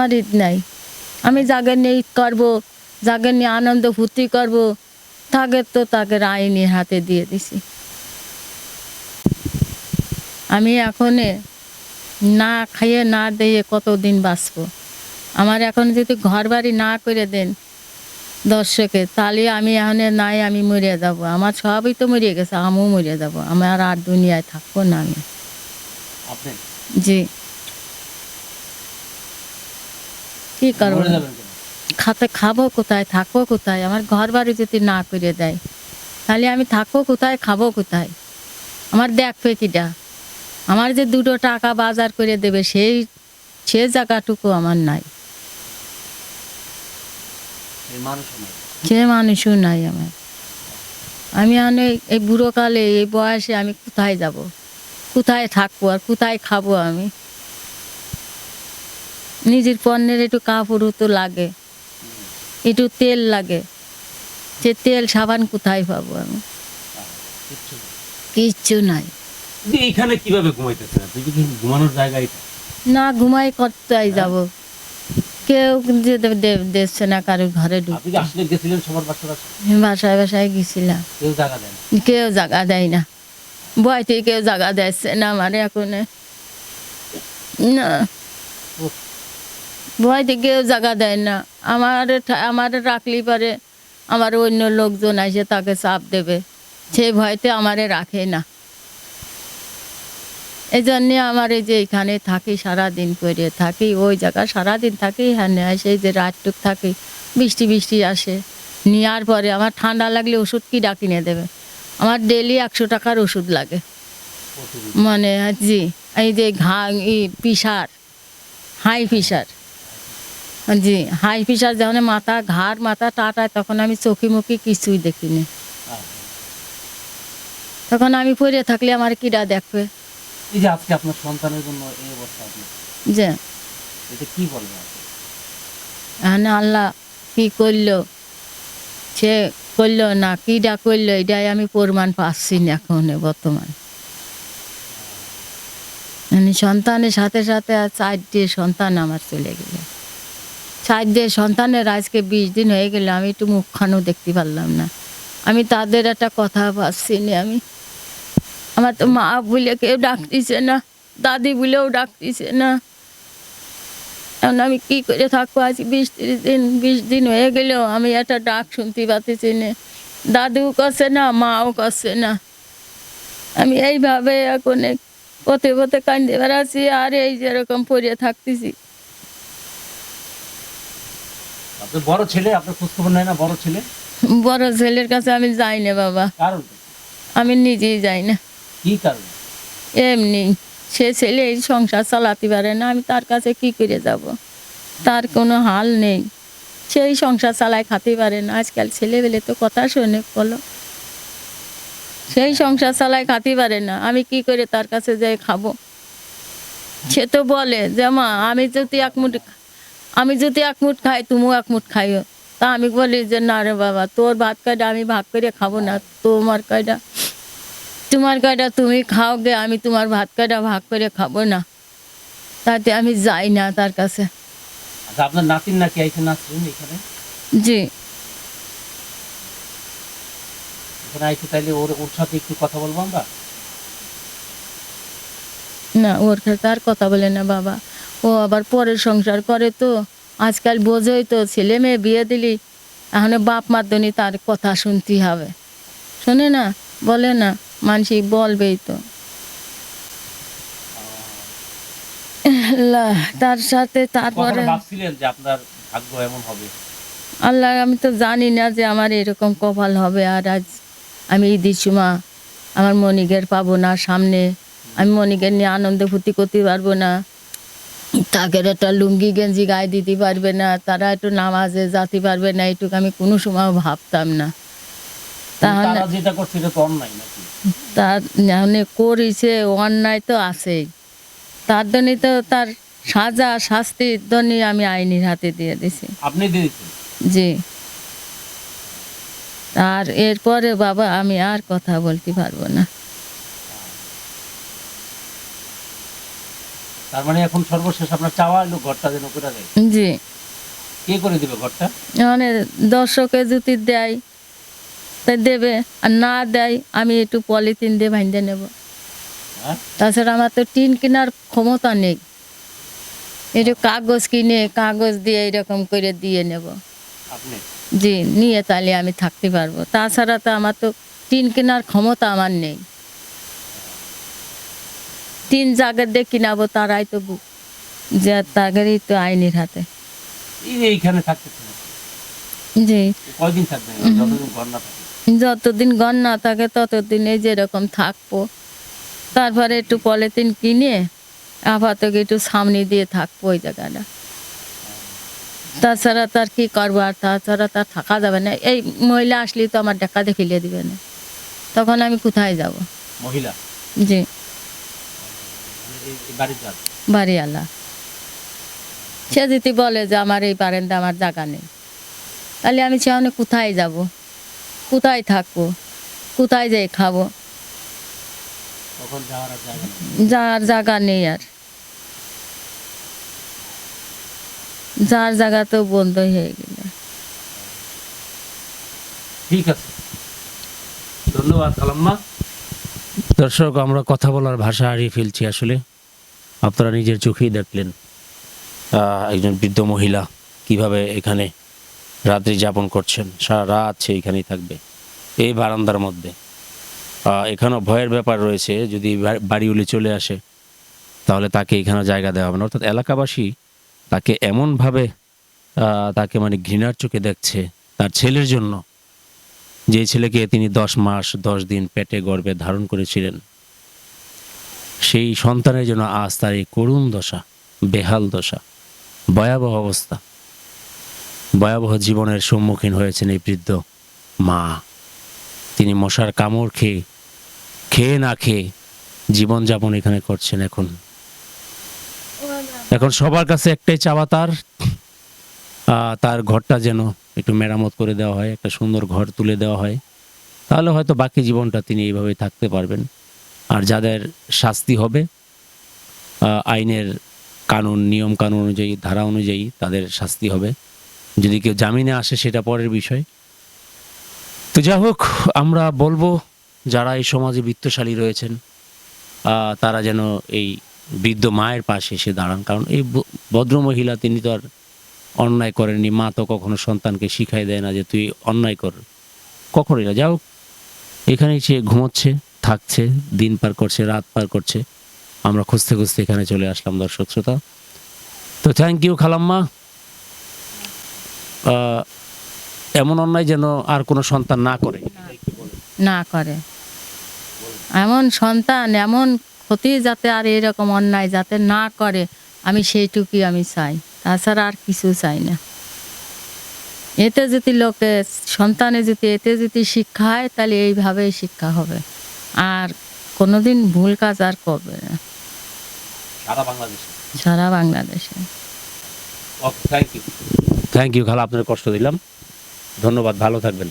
আমার ঈদ নাই আমি যাকে নিয়ে ঈদ করব যাকে নিয়ে আনন্দ ফুর্তি করব তাকে তো তাকে আইনের হাতে দিয়ে দিছি। আমি এখন না খাইয়ে না দিয়ে কতদিন বাঁচবো? আমার এখন যদি ঘর বাড়ি না করে দেন দর্শকে তাহলে আমি এখন নাই আমি মরে যাব। আমার সবই তো মরে গেছে আমিও মরে যাব। আমার আর দুনিয়ায় থাকব না আমি। জি। কি করব? খাতে খাব কোথায় থাকব কোথায়? আমার ঘর বাড়ি যদি না করে দেয় তাহলে আমি থাকব কোথায় খাব কোথায়? আমার দেখবে কিটা আমার যে দুটো টাকা বাজার করে দেবে সেই সে জায়গাটুকু আমার নাই। সে মানুষও নাই আমার। আমি অনেক এই বুড়ো কালে এই বয়সে আমি কোথায় যাব? কোথায় থাকব আর কোথায় খাব আমি? নিজের পণ্যের একটু কাপড় তো লাগে। একটু তেল লাগে। সে তেল সাবান কোথায় পাবো আমি? কিচ্ছু নাই। এইখানে কীভাবে ঘুমাইতেছেন? আপনি কি ঘুমানোর জায়গা এটা না ঘুমাই কোথায় যাব। কেউ যেতে দে- দিচ্ছে না কারোর ঘরে ঢুক আপনি গেছিলেন সবার বাচ্চা বাচ্চা বাসায় বাসায় গেছিলাম। কেউ জায়গা দেন কেউ জায়গা দেয় না। বয়তে কেউ জায়গা দিচ্ছে না আমার এখন। না। বয়তে কেউ জায়গা দেয় না। আমার আমার রাখলি পারে আমার অন্য লোকজন এসে তাকে চাপ দেবে। সে ভয়তে আমারে রাখে না। এই জন্যে আমার এই যে এখানে থাকি সারাদিন করে থাকি ওই জায়গা সারাদিন থাকি হ্যাঁ এসে যে রাতটুক থাকি বৃষ্টি বৃষ্টি আসে। নেওয়ার পরে আমার ঠান্ডা লাগলে ওষুধ কি ডাকিনে দেবে? আমার ডেলি একশো টাকার ওষুধ লাগে। মানে জি এই যে ঘা ই প্রেশার হাই প্রেশার জি হাই প্রেশার যখন মাথা ঘাড় মাথা টাটায় তখন আমি চোখি মুখি কিছুই দেখিনি। তখন আমি পড়ে থাকলে আমার কিরা দেখবে। এই যে আজকে আপনার সন্তানের জন্য এই অবস্থা আপনি যে এটা কি বলবেন আপনি? আল্লাহ কি করল? সে করল না কিটা করল এটাই আমি প্রমাণ পাচ্ছি না এখন বর্তমান। মানে সন্তানের সাথে সাথে আর চারটে সন্তান আমার চলে গেল। চারটে সন্তানের আজকে বিশ দিন হয়ে গেলে, আমি একটু মুখখানও দেখতে পারলাম না। আমি তাদের একটা কথা পাচ্ছি না আমি। আমার তো মা বলে কেউ ডাকতেছে না, দাদি বলেও ডাকতেছে না। এখন আমি কি করে থাকব? আজ বিশ ত্রিশ দিন, বিশ দিন হয়ে গেলেও আমি একটা ডাক শুনতে পাচ্ছি না। দাদুও করছে না, মাও করছে না। আমি এইভাবে এখন পথে পথে কান্দে বেড়াচ্ছি, আর এই যেরকম পড়ে থাকতেছি। আপনার বড় ছেলে আপনার খোঁজখবর নেয় না বড় ছেলে? বড় ছেলের কাছে আমি যাই না বাবা। কারণ আমি নিজেই যাই না। কি কারণ? এমনি সে ছেলে এই সংসার চালাতে পারে না আমি তার কাছে কি করে যাব? তার কোনো হাল নেই। সেই সংসার চালায় খাতে পারে না। আজকাল ছেলে ছেলেবেলে তো কথা শোনে বলো। সেই সংসার চালায় খাতে পারে না। আমি কি করে তার কাছে যাই খাব? সে তো বলে যে মা আমি যদি এক মুঠ আমি যদি এক মুঠ খাই তুমিও এক মুঠ খাইও। তা আমি বলি যে না রে বাবা তোর ভাত কাটা আমি ভাগ করে খাব না তোমার কাটা তোমার কাটা তুমি খাও গে আমি তোমার ভাত কাটা ভাগ করে খাব না। তাতে আমি যাই না তার কাছে। আচ্ছা আপনার নাতিন নাকি এখানে? জি। এখানে আইসে তাইলে ওর ওর সাথে একটু কথা বলব আমরা? না ওর সাথে আর কথা বলে না বাবা। ও আবার পরের সংসার করে তো। আজকাল বোঝোই তো ছেলে মেয়ে বিয়ে দিলি এখন বাপ মাধ্যনি তার কথা শুনতে হবে। শোনে না বলে না মানসিক বলবেই তো। আল্লাহ, তার সাথে তারপরে যে আপনার ভাগ্য এমন হবে? আল্লাহ আমি তো জানি না যে আমার এরকম কপাল হবে আর আজ আমি ঈদের সময় আমার মনিকের পাবো না সামনে। আমি মনিকের নিয়ে আনন্দ ফুর্তি করতে পারব না। তাকে একটা লুঙ্গি গেঞ্জি গায়ে দিতে পারবে না তারা একটু নামাজে যেতে পারবে না এইটুকু আমি কোনো সময় ভাবতাম না। তাহলে তার মানে করেছে অন্যায় তো আছেই। তার জন্যই তো তার সাজা শাস্তির জন্যই আমি আইনির হাতে দিয়ে দিছি। আপনি জি। আর এরপরে বাবা আমি আর কথা বলতে পারব না। তার মানে এখন সর্বশেষ আপনার চাওয়া হলো ঘরটা যেন করে দেয়। জি। কে করে দিবে ঘরটা? মানে দর্শকে যদি দেয় তাই দেবে আর না দেয় আমি একটু পলিথিন দিয়ে ভাঙতে নেব। তাছাড়া আমার তো টিন কেনার ক্ষমতা নেই। একটু কাগজ কিনে কাগজ দিয়ে এরকম করে দিয়ে নেব। আপনি? জি নিয়ে তাহলে আমি থাকতে পারব। তাছাড়া তো আমার তো টিন কেনার ক্ষমতা আমার নেই। টিন জাগের দিয়ে কিনাবো তারাই তো যে তাগেরই তো আইনের হাতে। এইখানে থাকতেছেন জি। কয়দিন থাকবেন যতদিন ঘর না থাকে। যতদিন গন না থাকে ততদিন এই যেরকম থাকব। তারপরে একটু পলিথিন কিনে আপাতত একটু সামনে দিয়ে থাকব ওই জায়গাটা। তাছাড়া তার কি করব আর তাছাড়া তার থাকা যাবে না। এই মহিলা আসলেই তো আমার দেখা দেখিলে দিবে না। তখন আমি কোথায় যাব? মহিলা? জি মানে এই- এই বাড়ির যান বাড়িওয়ালা। সে যদি বলে যে আমার এই বারেন্দা আমার জায়গা নেই তাহলে আমি সেখানে কোথায় যাব? কোথায় থাকব? কোথায় যাই খাব? যাওয়ার জায়গা নেই? যার জায়গা নেই আর। যার জায়গা তো বন্ধ হয়ে গেল। ঠিক আছে। ধন্যবাদ কালাম্মা দর্শক আমরা কথা বলার ভাষা হারিয়ে ফেলছি আসলে। আপনারা নিজের চোখেই দেখলেন। একজন বৃদ্ধ মহিলা কীভাবে এখানে রাত্রি যাপন করছেন? সারা রাত সে এখানেই থাকবে, এই বারান্দার মধ্যে। এখানেও ভয়ের ব্যাপার রয়েছে, যদি বাড়িগুলি চলে আসে, তাহলে তাকে এখানে জায়গা দেওয়া হবে না। অর্থাৎ এলাকাবাসী তাকে এমনভাবে তাকে মানে ঘৃণার চোখে দেখছে তার ছেলের জন্য। যে ছেলেকে তিনি দশ মাস, দশ দিন পেটে গর্ভে ধারণ করেছিলেন। সেই সন্তানের জন্য আজ তার এই করুণ দশা, বেহাল দশা, ভয়াবহ অবস্থা। ভয়াবহ জীবনের সম্মুখীন হয়েছেন এই বৃদ্ধ মা। তিনি মশার কামড় খেয়ে খেয়ে না খেয়ে জীবনযাপন এখানে করছেন এখন। এখন সবার কাছে একটাই চাওয়া তার তার ঘরটা যেন একটু মেরামত করে দেওয়া হয়, একটা সুন্দর ঘর তুলে দেওয়া হয়। তাহলে হয়তো বাকি জীবনটা তিনি এইভাবেই থাকতে পারবেন। আর যাদের শাস্তি হবে আইনের কানুন, নিয়ম কানুন অনুযায়ী, ধারা অনুযায়ী তাদের শাস্তি হবে। যদি কেউ জামিনে আসে সেটা পরের বিষয়। তো যাই হোক, আমরা বলব যারা এই সমাজে বৃত্তশালী রয়েছেন তারা যেন এই বৃদ্ধ মায়ের পাশে এসে দাঁড়ান। কারণ এই ভদ্র মহিলা তিনি তো আর অন্যায় করেননি। মা তো কখনো সন্তানকে শিখাই দেয় না যে তুই অন্যায় কর। কখনই না। যাও এখানে সে ঘুমোচ্ছে। থাকছে, দিন পার করছে, রাত পার করছে। আমরা খুঁজতে খুঁজতে এখানে চলে আসলাম দর্শক শ্রোতা। তো থ্যাংক ইউ খালাম্মা। এমন অন্যায় যেন আর কোনো সন্তান না করে। না করে। এমন সন্তান, এমন ক্ষতি যাতে আর এরকম অন্যায় যাতে না করে, আমি সেইটুকুই আমি চাই। তাছাড়া আর কিছু চাই না। এতে যদি লোকে, সন্তানে যদি এতে যদি শিক্ষা হয়, তাহলে এইভাবেই শিক্ষা হবে। আর কোনোদিন ভুল কাজ আর করবে না। সারা বাংলাদেশে? সারা বাংলাদেশে। Okay thank you thank you খালা আপনার কষ্ট দিলাম। ধন্যবাদ ভালো থাকবেন।